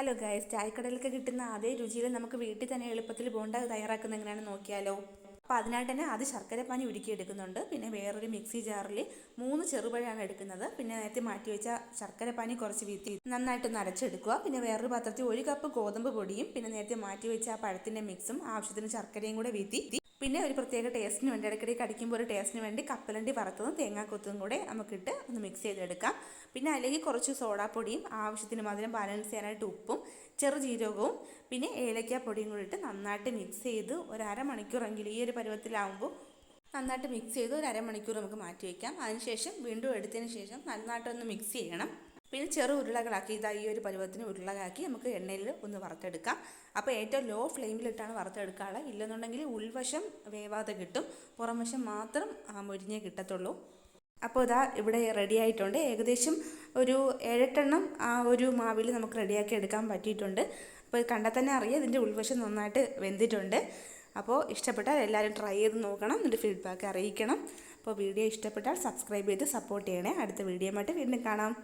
Hello guys ചായക്കടയിലൊക്കെ കിട്ടുന്ന അതേ രുചിയിൽ നമുക്ക് വീട്ടിൽ തന്നെ എളുപ്പത്തിൽ ബോണ്ട തയ്യാറാക്കുന്ന എങ്ങനെയാണ് നോക്കിയാലോ. അപ്പോൾ അതിനായിട്ട് തന്നെ അത് ശർക്കരപ്പാനി ഉരുക്കിയെടുക്കുന്നുണ്ട് പിന്നെ വേറൊരു മിക്സി ജാറിൽ മൂന്ന് ചെറുപഴമാണ് എടുക്കുന്നത്. പിന്നെ നേരത്തെ മാറ്റി വെച്ച ശർക്കരപ്പാനി കുറച്ച് വീത്തി നന്നായിട്ട് നരച്ചെടുക്കുക പിന്നെ വേറൊരു പാത്രത്തിൽ ഒരു കപ്പ് ഗോതമ്പ് പൊടിയും പിന്നെ നേരത്തെ മാറ്റി വെച്ച ആ പഴത്തിന്റെ മിക്സും ആവശ്യത്തിന് ശർക്കരയും കൂടെ വീത്തി പിന്നെ ഒരു പ്രത്യേക ടേസ്റ്റിന് വേണ്ടി ഇടയ്ക്കിടയ്ക്ക് കടിക്കുമ്പോൾ ഒരു ടേസ്റ്റിന് വേണ്ടി കപ്പലണ്ടി വറുത്തതും തേങ്ങാക്കൊത്തും കൂടെ നമുക്കിട്ട് ഒന്ന് മിക്സ് ചെയ്തെടുക്കാം. പിന്നെ അല്ലെങ്കിൽ കുറച്ച് സോഡാപ്പൊടിയും ആവശ്യത്തിന് മധുരം ബാലൻസ് ചെയ്യാനായിട്ട് ഉപ്പും ചെറുജീരകവും പിന്നെ ഏലക്കാപ്പൊടിയും കൂടി ഇട്ട് നന്നായിട്ട് മിക്സ് ചെയ്ത് ഒരു അരമണിക്കൂറെങ്കിലും ഈ ഒരു പരുവത്തിലാവുമ്പോൾ നന്നായിട്ട് മിക്സ് ചെയ്ത് ഒരു അരമണിക്കൂർ നമുക്ക് മാറ്റി വയ്ക്കാം അതിനുശേഷം വീണ്ടും എടുത്തതിന് ശേഷം നന്നായിട്ടൊന്ന് മിക്സ് ചെയ്യണം. പിന്നെ ചെറു ഉരുളകളാക്കി ഇതാ ഈ ഒരു പരുവത്തിന് ഉരുളകളാക്കി നമുക്ക് എണ്ണയിൽ ഒന്ന് വറുത്തെടുക്കാം. അപ്പോൾ ഏറ്റവും ലോ ഫ്ലെയിമിലിട്ടാണ് വറുത്തെടുക്കാറ് ഇല്ലെന്നുണ്ടെങ്കിൽ ഉൾവശം വേവാതെ കിട്ടും. പുറം വശം മാത്രം മൊരിഞ്ഞേ കിട്ടത്തുള്ളൂ. അപ്പോൾ ഇതാ ഇവിടെ റെഡി ആയിട്ടുണ്ട്. ഏകദേശം ഒരു ഏഴെട്ടെണ്ണം ആ ഒരു മാവിൽ നമുക്ക് റെഡിയാക്കി എടുക്കാൻ പറ്റിയിട്ടുണ്ട്. അപ്പോൾ കണ്ടാൽ തന്നെ അറിയാം ഇതിന്റെ ഉൾവശം നന്നായിട്ട് വെന്തിട്ടുണ്ട്. അപ്പോൾ ഇഷ്ടപ്പെട്ടാൽ എല്ലാവരും ട്രൈ ചെയ്ത് നോക്കണം എന്നിട്ട് ഫീഡ്ബാക്ക് അറിയിക്കണം. അപ്പോൾ വീഡിയോ ഇഷ്ടപ്പെട്ടാൽ സബ്സ്ക്രൈബ് ചെയ്ത് സപ്പോർട്ട് ചെയ്യണേ. അടുത്ത വീഡിയോ വീണ്ടും കാണാം.